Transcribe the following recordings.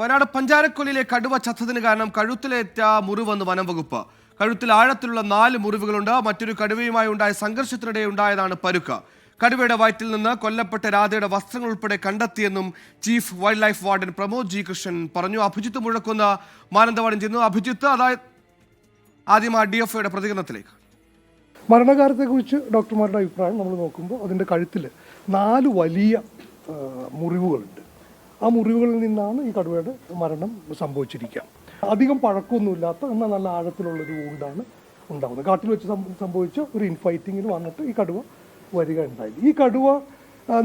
വയനാട് പഞ്ചാരക്കൊല്ലിലെ കടുവ ചത്തതിന് കാരണം കഴുത്തിലേറ്റ മുറിവെന്ന് വനം വകുപ്പ്. കഴുത്തിൽ ആഴത്തിലുള്ള നാല് മുറിവുകളുണ്ട്. മറ്റൊരു കടുവയുമായി ഉണ്ടായ സംഘർഷത്തിനിടെ ഉണ്ടായതാണ് പരുക്ക്. കടുവയുടെ വയറ്റിൽ നിന്ന് കൊല്ലപ്പെട്ട രാധയുടെ വസ്ത്രങ്ങൾ ഉൾപ്പെടെ കണ്ടെത്തിയെന്നും chief wild life warden Pramod G. Krishnan പറഞ്ഞു. അഭിജിത്ത് മുഴക്കുന്ന മാനന്തവാടൻ ചെയ്യുന്നു അഭിജിത്ത് അതായത് ആദ്യം ആ ഡി എഫ് ഐയുടെ പ്രതികരണത്തിലേക്ക്. മരണകാലത്തെക്കുറിച്ച് ഡോക്ടർമാരുടെ അഭിപ്രായം നമ്മൾ നോക്കുമ്പോൾ അതിന്റെ കഴുത്തിൽ നാല് വലിയ മുറിവുകളുണ്ട്. ആ മുറിവുകളിൽ നിന്നാണ് ഈ കടുവയുടെ മരണം സംഭവിച്ചിരിക്കുക. അധികം പഴക്കമൊന്നുമില്ലാത്ത എന്നാൽ നല്ല ആഴത്തിലുള്ളൊരു ഊണ്ടാണ് ഉണ്ടാകുന്നത് കാട്ടിൽ വെച്ച് സംഭവിച്ച ഒരു ഇൻഫൈറ്റിങ്ങിൽ വന്നിട്ട് ഈ കടുവ വരിക ഉണ്ടായി. ഈ കടുവ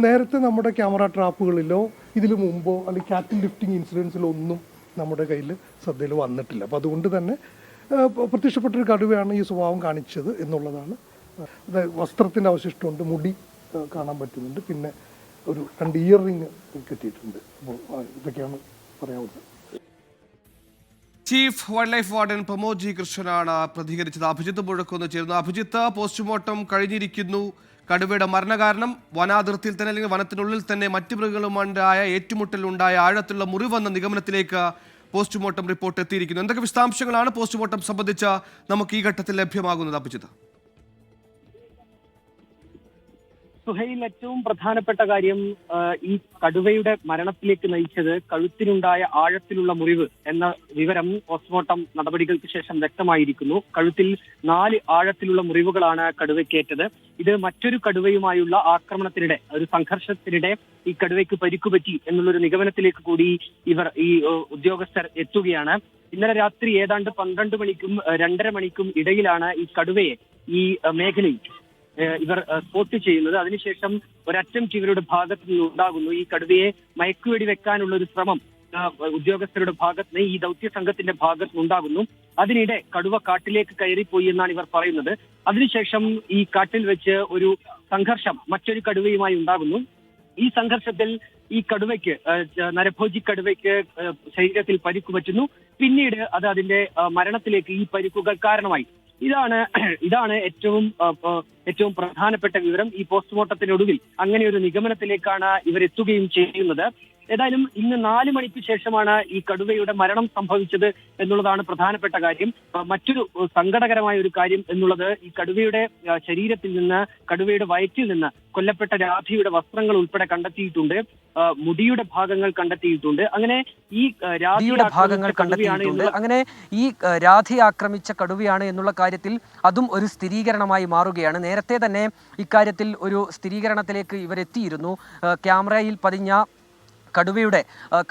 നേരത്തെ നമ്മുടെ ക്യാമറ ട്രാപ്പുകളിലോ ഇതിനു മുമ്പോ അല്ലെങ്കിൽ കാറ്റിൽ ലിഫ്റ്റിംഗ് ഇൻസിഡൻസിലോ ഒന്നും നമ്മുടെ കയ്യിൽ ശ്രദ്ധയിൽ വന്നിട്ടില്ല. അപ്പോൾ അതുകൊണ്ട് തന്നെ പ്രത്യക്ഷപ്പെട്ടൊരു കടുവയാണ് ഈ സ്വഭാവം കാണിച്ചത് എന്നുള്ളതാണ്. വസ്ത്രത്തിന്റെ അവശിഷ്ടമുണ്ട് മുടി കാണാൻ പറ്റുന്നുണ്ട്. പിന്നെ ഒരു രണ്ട് ഇയർ റിങ് കിട്ടിയിട്ടുണ്ട്. അപ്പോൾ ഇതൊക്കെയാണ് പറയാവുന്നത് chief wild life warden Pramod G കൃഷ്ണനാണ് പ്രതികരിച്ചത്. അഭിജിത്ത് മുഴക്കുന്ന് ചേരുന്നു. അഭിജിത്ത് പോസ്റ്റ്മോർട്ടം കഴിഞ്ഞിരിക്കുന്നു. കടുവയുടെ മരണകാരണം വനാതിർത്തിയിൽ തന്നെ അല്ലെങ്കിൽ വനത്തിനുള്ളിൽ തന്നെ മറ്റു മൃഗങ്ങളുണ്ടായ ഏറ്റുമുട്ടലുണ്ടായ ആഴത്തുള്ള മുറിവെന്ന നിഗമനത്തിലേക്ക് പോസ്റ്റ്മോർട്ടം റിപ്പോർട്ട് എത്തിയിരിക്കുന്നു. എന്തൊക്കെ വിശദാംശങ്ങളാണ് പോസ്റ്റ്മോർട്ടം സംബന്ധിച്ച നമുക്ക് ഈ ഘട്ടത്തിൽ ലഭ്യമാകുന്നത് അഭിജിത്ത്? സുഹൈൽ ഏറ്റവും പ്രധാനപ്പെട്ട കാര്യം ഈ കടുവയുടെ മരണത്തിലേക്ക് നയിച്ചത് കഴുത്തിനുണ്ടായ ആഴത്തിലുള്ള മുറിവ് എന്ന വിവരം പോസ്റ്റ്മോർട്ടം നടപടികൾക്ക് ശേഷം വ്യക്തമായിരിക്കുന്നു. കഴുത്തിൽ നാല് ആഴത്തിലുള്ള മുറിവുകളാണ് കടുവയ്ക്കേറ്റത്. ഇത് മറ്റൊരു കടുവയുമായുള്ള ആക്രമണത്തിനിടെ ഒരു സംഘർഷത്തിനിടെ ഈ കടുവയ്ക്ക് പരിക്കുപറ്റി എന്നുള്ളൊരു നിഗമനത്തിലേക്ക് കൂടി ഇവർ ഈ ഉദ്യോഗസ്ഥർ എത്തുകയാണ്. ഇന്നലെ രാത്രി ഏതാണ്ട് പന്ത്രണ്ട് മണിക്കും രണ്ടര മണിക്കും ഇടയിലാണ് ഈ കടുവയെ ഈ മേഖലയിൽ ഇവർ സ്പോട്ട് ചെയ്യുന്നത്. അതിനുശേഷം ഒരറ്റംപ്റ്റ് ഇവരുടെ ഭാഗത്ത് നിന്ന് ഉണ്ടാകുന്നു ഈ കടുവയെ മയക്കുവെടി വെക്കാനുള്ള ഒരു ശ്രമം ഉദ്യോഗസ്ഥരുടെ ഭാഗത്ത് നിന്ന് ഈ ദൗത്യ സംഘത്തിന്റെ ഭാഗത്ത് നിന്നുണ്ടാകുന്നു അതിനിടെ കടുവ കാട്ടിലേക്ക് കയറിപ്പോയി എന്നാണ് ഇവർ പറയുന്നത്. അതിനുശേഷം ഈ കാട്ടിൽ വെച്ച് ഒരു സംഘർഷം മറ്റൊരു കടുവയുമായി ഉണ്ടാകുന്നു. ഈ സംഘർഷത്തിൽ ഈ കടുവയ്ക്ക് നരഭോജി കടുവയ്ക്ക് ശരീരത്തിൽ പരിക്കു പറ്റുന്നു. പിന്നീട് അത് അതിന്റെ മരണത്തിലേക്ക് ഈ പരിക്കുകൾ കാരണമായി. ഇതാണ് ഇതാണ് ഏറ്റവും ഏറ്റവും പ്രധാനപ്പെട്ട വിവരം ഈ പോസ്റ്റ്മോർട്ടത്തിനൊടുവിൽ അങ്ങനെ ഒരു നിഗമനത്തിലേക്കാണ് ഇവരെത്തുകയും ചെയ്യുന്നത്. ഏതായാലും ഇന്ന് നാല് മണിക്ക് ശേഷമാണ് ഈ കടുവയുടെ മരണം സംഭവിച്ചത് എന്നുള്ളതാണ് പ്രധാനപ്പെട്ട കാര്യം. മറ്റൊരു സങ്കടകരമായ ഒരു കാര്യം എന്നുള്ളത് ഈ കടുവയുടെ ശരീരത്തിൽ നിന്ന് കടുവയുടെ വയറ്റിൽ നിന്ന് കൊല്ലപ്പെട്ട രാധിയുടെ വസ്ത്രങ്ങൾ ഉൾപ്പെടെ കണ്ടെത്തിയിട്ടുണ്ട്. മുടിയുടെ ഭാഗങ്ങൾ കണ്ടെത്തിയിട്ടുണ്ട്. അങ്ങനെ ഈ രാധിയുടെ ഭാഗങ്ങൾ കണ്ടെത്തിയിട്ടുണ്ട്. അങ്ങനെ ഈ രാധി ആക്രമിച്ച കടുവയാണ് എന്നുള്ള കാര്യത്തിൽ അതും ഒരു സ്ഥിരീകരണമായി മാറുകയാണ്. നേരത്തെ തന്നെ ഇക്കാര്യത്തിൽ ഒരു സ്ഥിരീകരണത്തിലേക്ക് ഇവരെത്തിയിരുന്നു. ക്യാമറയിൽ പതിഞ്ഞ കടുവയുടെ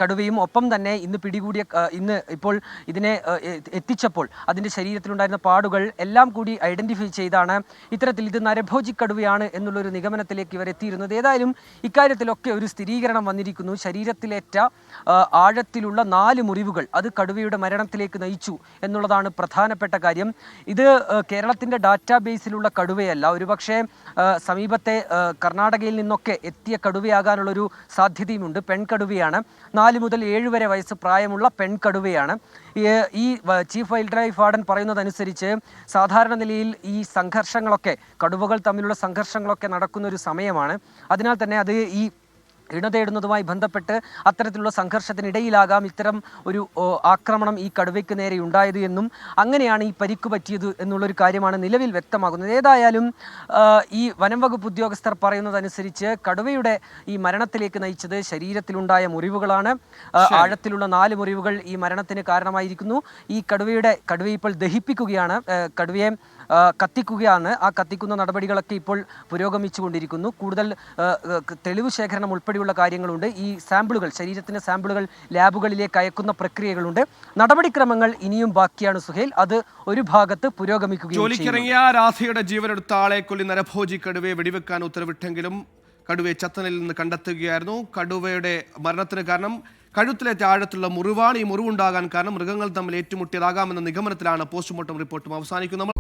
കടുവയും ഒപ്പം തന്നെ ഇന്ന് പിടികൂടിയ ഇന്ന് ഇപ്പോൾ ഇതിനെ എത്തിച്ചപ്പോൾ അതിന്റെ ശരീരത്തിലുണ്ടായിരുന്ന പാടുകൾ എല്ലാം കൂടി ഐഡന്റിഫൈ ചെയ്താണ്. ഇത്തരത്തിൽ ഇത് നരഭോജി കടുവയാണ് എന്നുള്ളൊരു നിഗമനത്തിലേക്ക് ഇവർ എത്തിയിരുന്നത്. ഏതായാലും ഇക്കാര്യത്തിലൊക്കെ ഒരു സ്ഥിരീകരണം വന്നിരിക്കുന്നു. ശരീരത്തിലേറ്റ ആഴത്തിലുള്ള നാല് മുറിവുകൾ അത് കടുവയുടെ മരണത്തിലേക്ക് നയിച്ചു എന്നുള്ളതാണ് പ്രധാനപ്പെട്ട കാര്യം. ഇത് കേരളത്തിന്റെ ഡാറ്റാബേസിലുള്ള കടുവയല്ല. ഒരുപക്ഷെ സമീപത്തെ കർണാടകയിൽ നിന്നൊക്കെ എത്തിയ കടുവയാകാനുള്ളൊരു സാധ്യതയുമുണ്ട്. പെൺകടുവയാണ് നാല് മുതൽ ഏഴ് വരെ വയസ്സ് പ്രായമുള്ള പെൺകടുവയാണ് ഈ ചീഫ് വൈൽഡ് ലൈഫ് വാർഡൻ പറയുന്നതനുസരിച്ച് സാധാരണ നിലയിൽ ഈ സംഘർഷങ്ങളൊക്കെ കടുവകൾ തമ്മിലുള്ള സംഘർഷങ്ങളൊക്കെ നടക്കുന്ന ഒരു സമയമാണ്. അതിനാൽ തന്നെ അത് ഈ ഇണ തേടുന്നതുമായി ബന്ധപ്പെട്ട് അത്തരത്തിലുള്ള സംഘർഷത്തിനിടയിലാകാം ഇത്തരം ഒരു ആക്രമണം ഈ കടുവയ്ക്ക് നേരെ ഉണ്ടായത് എന്നും അങ്ങനെയാണ് ഈ പരിക്ക് പറ്റിയത് എന്നുള്ളൊരു കാര്യമാണ് നിലവിൽ വ്യക്തമാകുന്നത്. ഏതായാലും ഈ വനം വകുപ്പ് ഉദ്യോഗസ്ഥർ പറയുന്നതനുസരിച്ച് കടുവയുടെ ഈ മരണത്തിലേക്ക് നയിച്ചത് ശരീരത്തിലുണ്ടായ മുറിവുകളാണ്. ആഴത്തിലുള്ള നാല് മുറിവുകൾ ഈ മരണത്തിന് കാരണമായിരിക്കുന്നു. ഈ കടുവയുടെ കടുവയെ ഇപ്പോൾ ദഹിപ്പിക്കുകയാണ്. കടുവയെ കത്തിക്കുകയാണ്. ആ കത്തിക്കുന്ന നടപടികളൊക്കെ ഇപ്പോൾ പുരോഗമിച്ചുകൊണ്ടിരിക്കുന്നു. കൂടുതൽ തെളിവ് ശേഖരണം ഉൾപ്പെടെയുള്ള കാര്യങ്ങളുണ്ട്. ഈ സാമ്പിളുകൾ ശരീരത്തിന്റെ സാമ്പിളുകൾ ലാബുകളിലേക്ക് അയക്കുന്ന പ്രക്രിയകളുണ്ട്. നടപടിക്രമങ്ങൾ ഇനിയും ബാക്കിയാണ് സുഹേൽ. അത് ഒരു ഭാഗത്ത് പുരോഗമിക്കുകയും ചെയ്യുന്നു. ജോലിക്കിറങ്ങിയ രാധയുടെ ജീവനെടുത്ത ആളെ കൊല്ലി നരഭോജി കടുവയെ വെടിവെക്കാൻ ഉത്തരവിട്ടെങ്കിലും കടുവയെ ചത്തനിൽ നിന്ന് കണ്ടെത്തുകയായിരുന്നു. കടുവയുടെ മരണത്തിന് കാരണം കഴുത്തിലെ താഴത്തുള്ള മുറിവാണ്. ഈ മുറിവുണ്ടാകാൻ കാരണം മൃഗങ്ങൾ തമ്മിൽ ഏറ്റുമുട്ടിയതാകാമെന്ന നിഗമനത്തിലാണ് പോസ്റ്റ്മോർട്ടം റിപ്പോർട്ടും അവസാനിക്കുന്നത്.